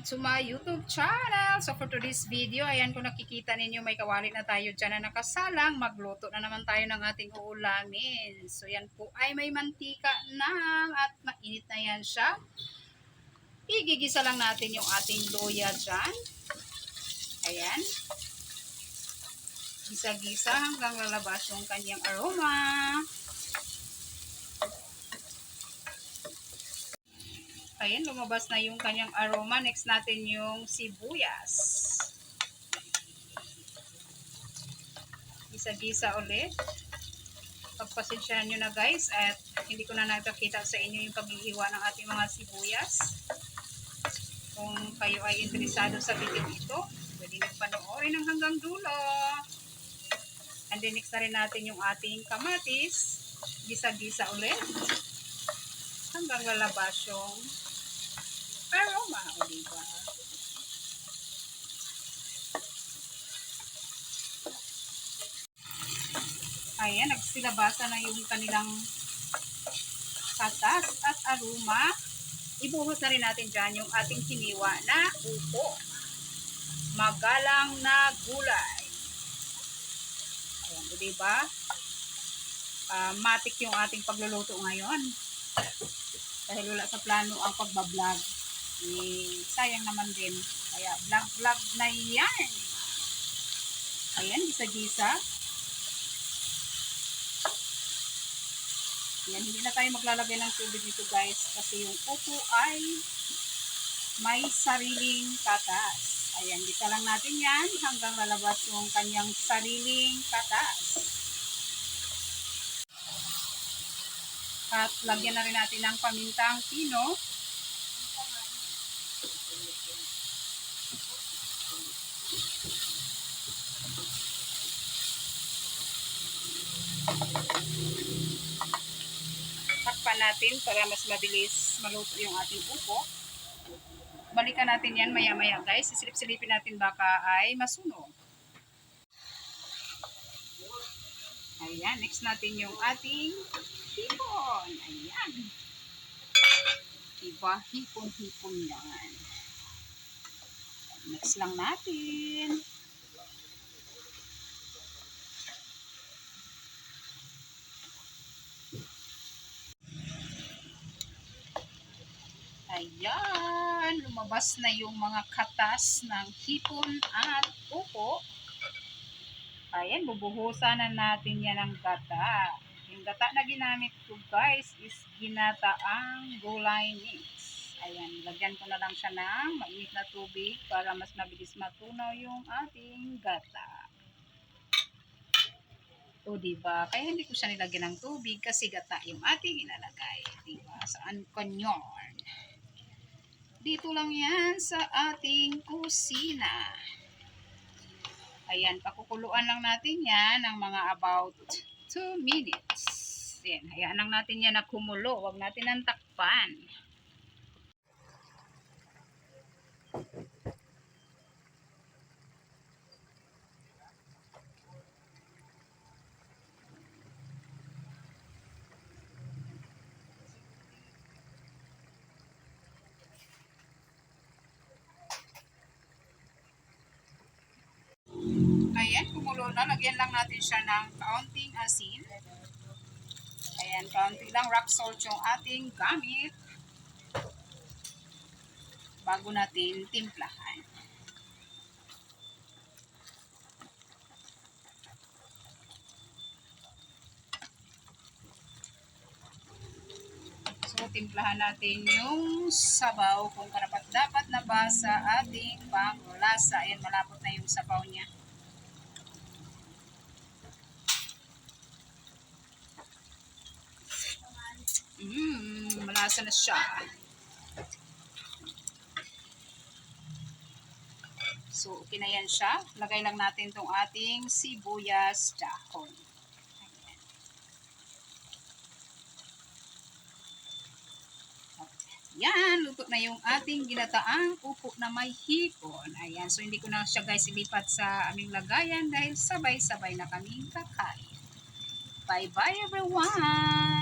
welcome to my YouTube channel. So for today's video, ayan kung nakikita ninyo may kawali na tayo dyan na nakasalang. Magluto na naman tayo ng ating uulamin. So yan po ay may mantika na at mainit na yan siya. Igigisa lang natin yung ating luya dyan. Ayan. Gisa-gisa hanggang lalabas yung kanyang aroma. Ayan. Lumabas na yung kanyang aroma. Next natin yung sibuyas. Gisa-gisa ulit. Pagpasensyahan nyo na guys at hindi ko na napakita sa inyo yung paghihiwa ng ating mga sibuyas. Kung kayo ay interesado sa video ito, pwede nyo panoorin ng hanggang dulo. And then next na rin natin yung ating kamatis. Gisa-gisa ulit. Hanggang lalabas yung aroma. O diba? Ayan, nagsilabasa na yung kanilang katas at aroma. Ibuhos na rin natin dyan yung ating hiniwa na upo. Magalang na gulay. Ayan, o diba? Ah, matik yung ating pagluluto ngayon. Dahil wala sa plano ang pagbablog. Eh, sayang naman din. Kaya vlog-vlog na yan. Ayan, gisa-gisa. Yan, hindi na tayo maglalagay ng tubig dito guys kasi yung upo ay may sariling katas. Ayan, dito lang natin yan hanggang lalabas yung kanyang sariling katas. At lagyan na rin natin ng pamintang pino. Takpan natin para mas mabilis maluto yung ating upo. Balikan natin yan maya-maya guys. Sisilip-silipin natin baka ay masunog. Ayan, next natin yung ating hipon. Ayan. Diba? Hipon-hipon yan. Next lang natin. Ayan, lumabas na yung mga katas ng hipon at upo. Ayan, bubuhusan na natin yan ng gata. Yung gata na ginamit ko guys is ginataang gulay mix. Ayan, lagyan ko na lang siya ng mainit na tubig para mas mabilis matunaw yung ating gata. O, diba? Kaya hindi ko siya nilagyan ng tubig kasi gata yung ating inalagay. Diba? Saan kanyon? Dito lang yan sa ating kusina. Ayan, pakukuluan lang natin yan ng mga about 2 minutes. Ayan, hayaan lang natin yan na kumulo. Huwag natin ang takpan. Ayan, kumulo na. Lagyan lang natin siya ng kaunting asin. Ayan, kaunti lang rock salt yung ating gamit. Bago natin timplahan. So, timplahan natin yung sabaw kung karapat dapat na ba sa ating panglasa. Ayan, malapot na yung sabaw niya. Mmm, malasa na siya. So, okay na yan siya. Lagay lang natin tong ating sibuyas dahon. Ayan. Yan, luto na yung ating ginataang upo na may hipon. Ayan, so hindi ko na siya guys ilipat sa aming lagayan dahil sabay-sabay na kaming kakain. Bye-bye everyone!